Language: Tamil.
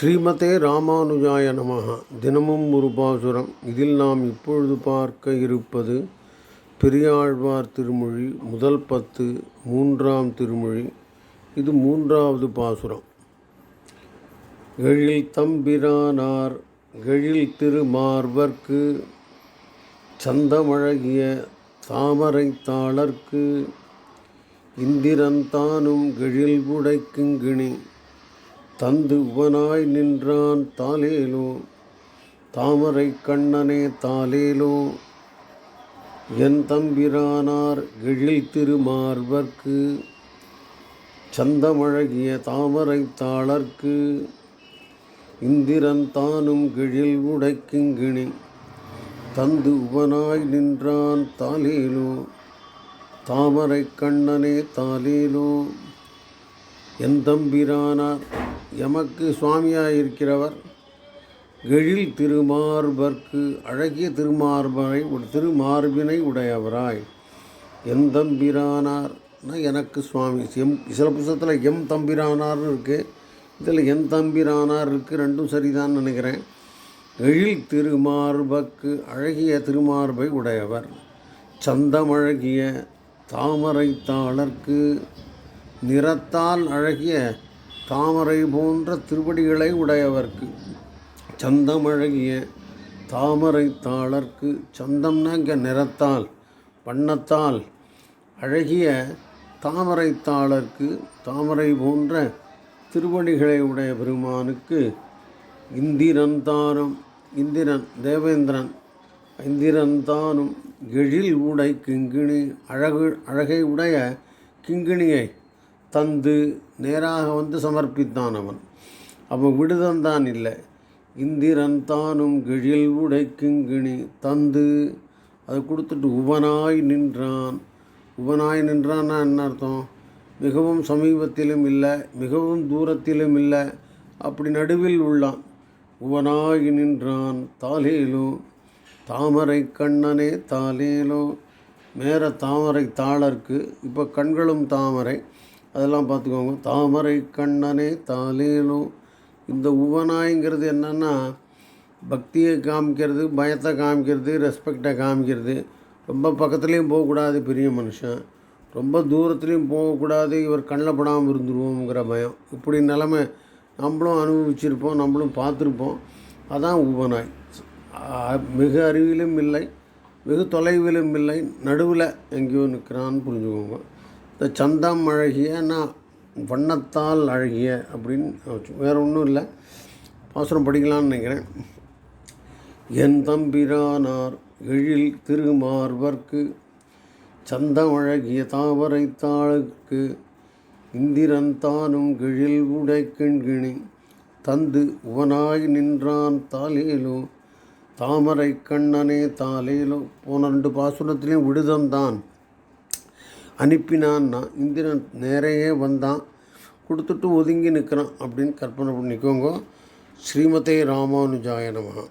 ஸ்ரீமதே ராமானுஜாய நமக தினமும் ஒரு பாசுரம். இதில் நாம் இப்பொழுது பார்க்க இருப்பது பெரியாழ்வார் திருமொழி முதல் பத்து மூன்றாம் திருமொழி. இது மூன்றாவது பாசுரம். எழில் தம்பிரானார் எழில் திருமார்வர்க்கு சந்தமழகிய தாமரை தாளர்க்கு இந்திரன்தானும் எழில் உடைக்குங்கிணி. தந்து உவனாய் நின்றான் தாலேலோ தாமரை கண்ணனே தாலேலோ என் தம்பிரானார் எழில் திருமார்வர்க்கு. சந்தமழகிய தாமரை தாளர்க்கு. இந்திரன் தானும் கிழில் உடைக்குங்கிணி. தந்து உவனாய் நின்றான் தாலேலோ தாமரை கண்ணனே தாலேலோ என் தம்பிரானார் எமக்கு சுவாமியாக இருக்கிறவர் எழில் திருமார்பர்க்கு அழகிய திருமார்பனை திருமார்பினை உடையவராய். என் தம்பிரானார்னா எனக்கு சுவாமி எம் சில புத்தகத்தில் எம் தம்பிரானார்னு இருக்குது இதில் என் தம்பிரானார் இருக்குது ரெண்டும் சரிதான் நினைக்கிறேன். எழில் திருமார்பக்கு அழகிய திருமார்பை உடையவர். சந்தமழகிய தாமரை தாளர்க்கு நிறத்தால் அழகிய தாமரை போன்ற திருவடிகளை உடையவர்க்கு சந்தமழகிய தாமரை தாளர்க்கு சந்தம்னா இங்கே நிறத்தால் வண்ணத்தால் அழகிய தாமரை தாளர்க்கு தாமரை போன்ற திருவடிகளை உடைய பெருமானுக்கு இந்திரன் தானும் இந்திரன் தேவேந்திரன் இந்திரன் தானும் எழில் உடை கிங்கிணி அழகு அழகை உடைய கிங்கிணியை தந்து நேராக வந்து சமர்ப்பித்தான் அவன். அவன் விடுதந்தான் இல்லை. இந்திரன் தானும் கிழில் உடை தந்து அதை கொடுத்துட்டு உபனாய் நின்றான். உவனாய் நின்றான்னா என்ன அர்த்தம்? மிகவும் சமீபத்திலும் இல்லை மிகவும் தூரத்திலும் இல்லை அப்படி நடுவில் உள்ளான். உவனாய் நின்றான் தாலேலோ தாமரை கண்ணனே தாலேலோ மேற தாமரை தாளர்க்கு இப்போ கண்களும் தாமரை. அதெல்லாம் பார்த்துக்கோங்க. தாமரை கண்ணனே தாலேலோ இந்த உவனாய்ங்கிறது என்னென்னா பக்தியை காமிக்கிறது பயத்தை காமிக்கிறது ரெஸ்பெக்டை காமிக்கிறது. ரொம்ப பக்கத்துலேயும் போகக்கூடாது பெரிய மனுஷன். ரொம்ப தூரத்துலேயும் போகக்கூடாது இவர் கண்ணில் படாமல் இருந்துருவோங்கிற பயம். இப்படி நிலமை நம்மளும் அனுபவிச்சிருப்போம் நம்மளும் பார்த்துருப்போம். அதான் உவனாய். மிக அருகிலும் இல்லை வெகு தொலைவிலும் இல்லை நடுவில் எங்கேயோ நிற்கிறான்னு புரிஞ்சுக்கோங்க. இந்த சந்தம் அழகியன்னா வண்ணத்தால் அழகிய அப்படின்னு வேறு ஒன்றும் இல்லை. பாசுரம் படிக்கலான்னு நினைக்கிறேன். என் தம்பிரானார் எழில் திருமார்வர்க்கு சந்தம் அழகிய தாவரை தாளுக்கு இந்திரன் தானும் கிழில் உடை கிண்கிணி தந்து உவனாய் நின்றான் தாலேலோ தாமரை கண்ணனே தாலேலோ போன ரெண்டு பாசுரத்துலேயும் விடுதந்தான் அனுப்பினான்னா இந்திரன் நேரையே வந்தான். கொடுத்துட்டு ஒதுங்கி நிற்கிறான் அப்படின்னு கற்பனை பண்ணிக்கோங்க. ஸ்ரீமதே ராமானுஜாய நமகா.